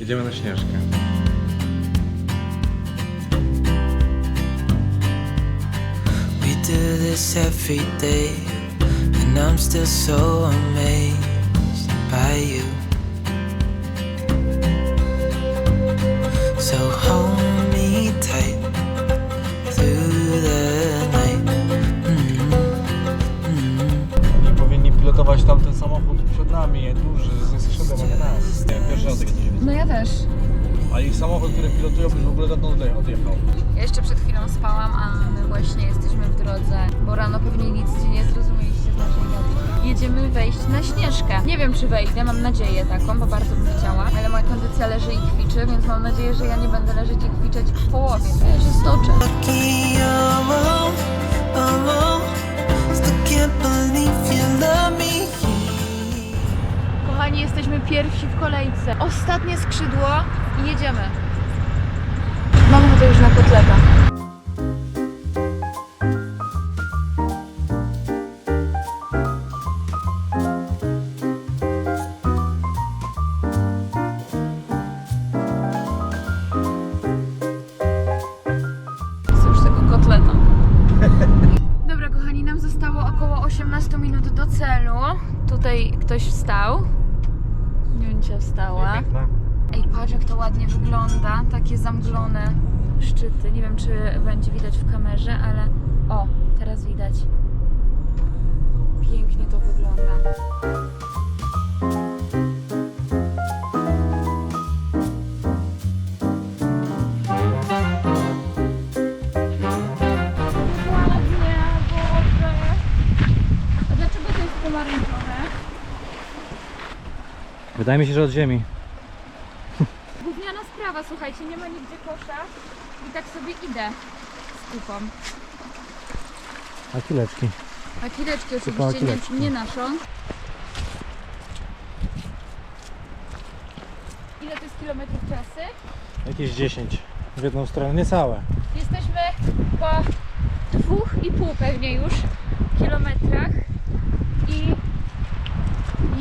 Idziemy na śnieżkę. We do this every day, and I'm still so amazed by you. Też. A ich samochód, który pilotują, już w ogóle dawno odje- odjechał. Ja jeszcze przed chwilą spałam, a my właśnie jesteśmy w drodze, bo rano pewnie nic nie zrozumieliście z naszej gadki. Jedziemy wejść na Śnieżkę. Nie wiem, czy wejdę, mam nadzieję taką, bo bardzo bym chciała, ale moja kondycja leży i kwiczy, więc mam nadzieję, że ja nie będę leżeć i kwiczeć w połowie. Ja się stoczę. Pierwsi w kolejce. Ostatnie skrzydło i jedziemy. Mam ochotę już na kotleta. Ej, patrz jak to ładnie wygląda. Takie zamglone szczyty. Nie wiem, czy będzie widać w kamerze, ale o, teraz widać. Pięknie to wygląda. Ładnie, Boże. A dlaczego to jest pomarańczowe? Wydaje mi się, że od ziemi. Słuchajcie, nie ma nigdzie kosza i tak sobie idę z kupą. A kileczki. A kileczki Kupa oczywiście nie, nie naszą. Ile to jest kilometrów trasy? Jakieś 10 w jedną stronę, niecałe. Jesteśmy po dwóch i pół pewnie już kilometrach i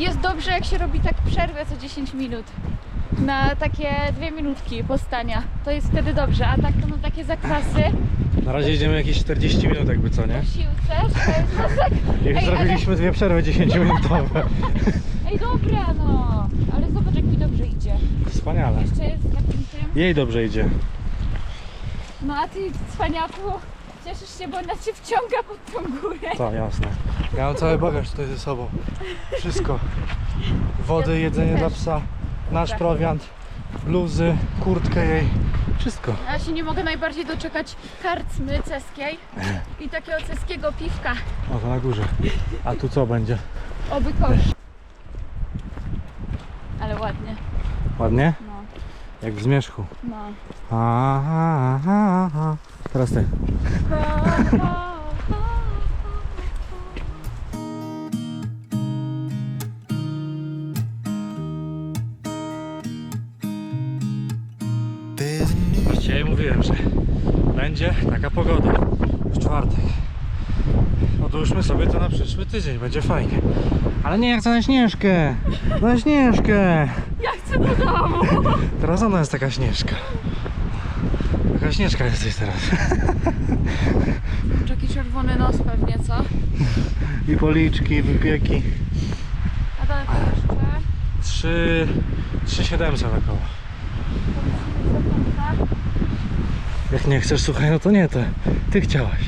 jest dobrze jak się robi tak przerwę co 10 minut na takie dwie minutki postania. To jest wtedy dobrze, a tak to no takie zakwasy Na razie jedziemy jakieś 40 minut jakby co, nie? siłce, to. Już Ej, zrobiliśmy dwie przerwy 10-minutowe. Ej, dobra no, ale zobacz jak mi dobrze idzie. Wspaniale. Jeszcze jest takim tym. Jej dobrze idzie. No a ty, cwaniaku, cieszysz się, bo ona cię wciąga pod tą górę. Tak, jasne. Ja mam cały bagaż tutaj ze sobą. Wszystko. Wody, jedzenie dla psa, nasz prowiant, bluzy, kurtkę jej. Wszystko. Ja się nie mogę najbardziej doczekać karcmy ceskiej i takiego ceskiego piwka. O, to na górze. A tu co będzie? Oby kosz. Ale ładnie, Ładnie? no, Jak w zmierzchu. no. A, a, a, a. Teraz ty. Mówiłem, że będzie taka pogoda w czwartek. Odłóżmy sobie to na przyszły tydzień, będzie fajnie. Ale nie jak to na Śnieżkę! Na Śnieżkę! Ja chcę do domu. Teraz ona jest taka Śnieżka. Taka Śnieżka jesteś teraz. Taki czerwony nos pewnie, co? I policzki, wypieki. A daleko jeszcze? 3... 3700 około. Jak nie chcesz, słuchaj, no to nie, to ty chciałaś.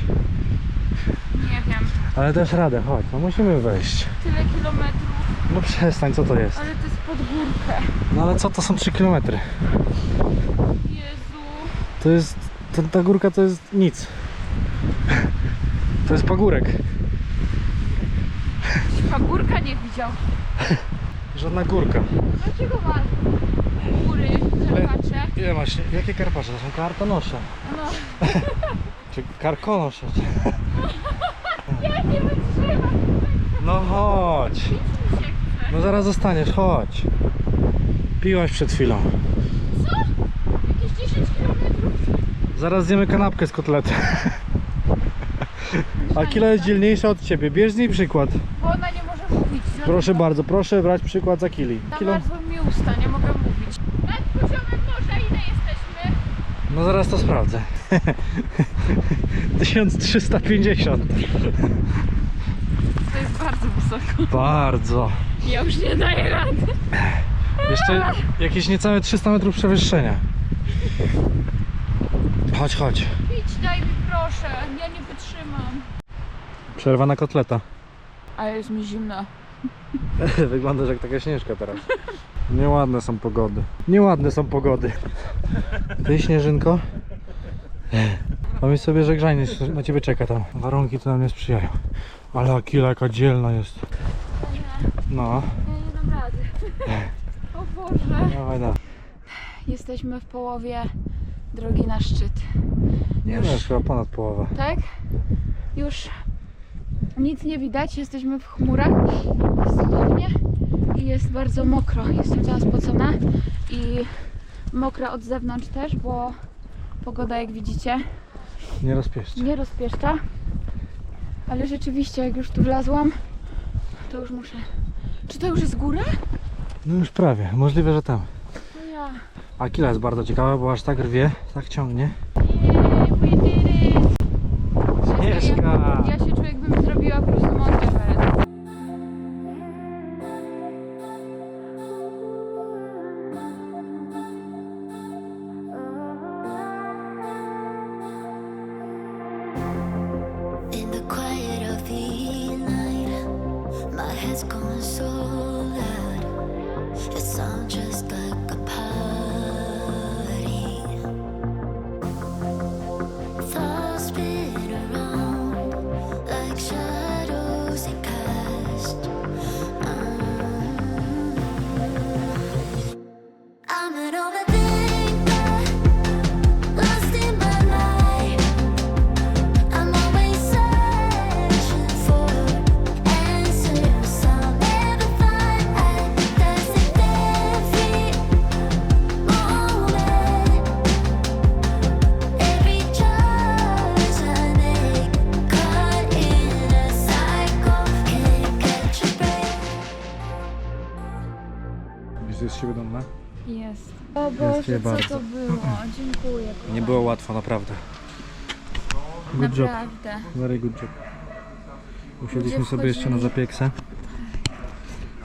Nie wiem, Ale dasz radę, chodź, no musimy wejść. tyle kilometrów, No przestań, co to jest? ale to jest pod górkę. No ale co to są 3 km? Jezu. To jest. To, ta górka to jest nic. To jest pagórek. Pagórka nie widział. Żadna górka. Jakiego ma góry, karpacze? Ile masz? Jakie karpacze? To są kartonosze. No, Czy karkonosze? ja nie wytrzymam. No chce. No zaraz zostaniesz, chodź. Piłaś przed chwilą. Co? Jakieś 10 kilometrów? Zaraz zjemy kanapkę z kotlety. A Kila jest dzielniejsza od ciebie. Bierz z niej przykład. Bo ona nie może mówić. Proszę bardzo, proszę brać przykład za Kili. Kilo... Zamarzły mi usta, nie mogę mówić. Nad poziomem morza ile jesteśmy? No zaraz to sprawdzę. 1350. To jest bardzo wysoko. Bardzo. Ja już nie daję rady. Jeszcze jakieś niecałe 300 metrów przewyższenia. Chodź, chodź. Idź, daj mi proszę, ja nie wytrzymam. Przerwa na kotleta. Ale jest mi zimno. Wyglądasz jak taka śnieżka teraz. Nieładne są pogody. Nieładne są pogody. Ty śnieżynko? Pomyśl sobie, że grzanie na ciebie czeka tam. Warunki to nam nie sprzyjają. Ale Akila jaka dzielna jest. No, Ja nie dam rady. O Boże. dawaj, da. Jesteśmy w połowie drogi na szczyt. Nie no, już chyba ponad połowa. Tak? Już nic nie widać, jesteśmy w chmurach. Jest cudownie i jest bardzo mokro. Jestem cała spocona i mokra od zewnątrz też, bo pogoda jak widzicie Nie rozpieszcie. nie rozpieszcza. Ale rzeczywiście jak już tu wlazłam, to już muszę... Czy to już jest góra? No już prawie. Możliwe, że tam. No ja. Akila jest bardzo ciekawa, bo aż tak rwie, tak ciągnie. Śnieżka! Ja się czuję jakbym zrobiła po prostu Mount Jest. O Boże, co bardzo. to było? Dziękuję. Nie kochana. było łatwo, naprawdę. Good job. Naprawdę. Very good job. Usiedliśmy sobie jeszcze na zapieksę.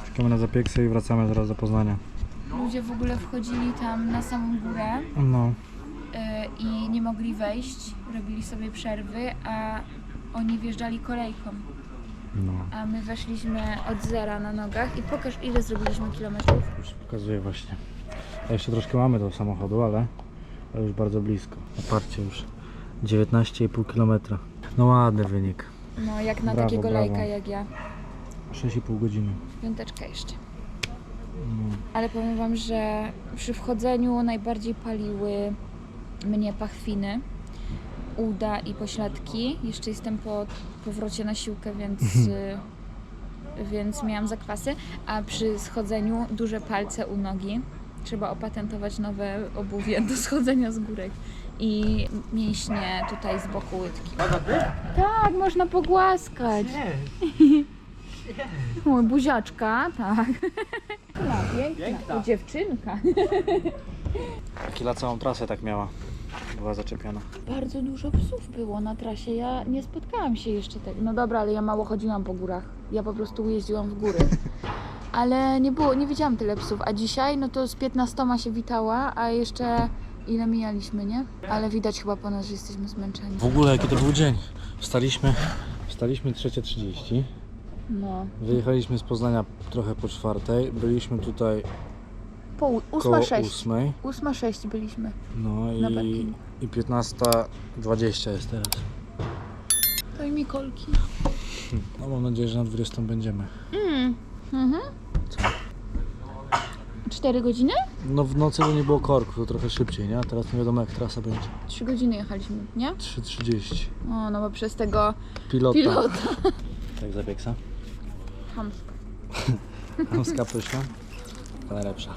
Czekamy na zapieksę i wracamy zaraz do Poznania. Ludzie w ogóle wchodzili tam na samą górę No, y, i nie mogli wejść, robili sobie przerwy, a oni wjeżdżali kolejką. no. A my weszliśmy od zera na nogach i pokaż ile zrobiliśmy kilometrów. Już pokazuję właśnie. Jeszcze troszkę mamy do samochodu, ale, ale już bardzo blisko. Oparcie już 19,5 km. No ładny wynik. No jak na Brawo, takiego brawo. lajka jak ja. 6,5 godziny. Piąteczka jeszcze. No. Ale powiem wam, że przy wchodzeniu najbardziej paliły mnie pachwiny, uda i pośladki. Jeszcze jestem po powrocie na siłkę, więc, y, więc miałam zakwasy. A przy schodzeniu duże palce u nogi. Trzeba opatentować nowe obuwie do schodzenia z górek. I mięśnie tutaj z boku łydki. Tak, można pogłaskać. Mój buziaczka, tak. No, piękna. Dziewczynka. Kila całą trasę tak miała. Była zaczepiona. Bardzo dużo psów było na trasie. Ja nie spotkałam się jeszcze tego. No dobra, ale ja mało chodziłam po górach. Ja po prostu jeździłam w góry. Ale nie było, nie widziałam tyle psów. A dzisiaj, no to z 15 się witała, a jeszcze ile mijaliśmy, nie? Ale widać chyba po nas, że jesteśmy zmęczeni. W ogóle jaki to był dzień. Wstaliśmy, wstaliśmy 3.30. No. Wyjechaliśmy z Poznania trochę po czwartej. Byliśmy tutaj Po ó- koło 8.06. ósmej. 8.06 byliśmy. No i, i 15.20 jest teraz. To i Mikolki. No mam nadzieję, że na 20 będziemy. Mm. Mhm. Co? 4 godziny? No w nocy to nie było korku, to trochę szybciej, nie? Teraz nie wiadomo jak trasa będzie. 3 godziny jechaliśmy, nie? 3.30. O, no bo przez tego Pilota. pilota. Tak zabiegsa. Hamsko. Hamska pyszna. Najlepsza.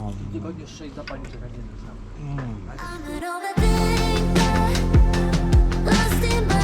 O, I'm an overthinker, lost in my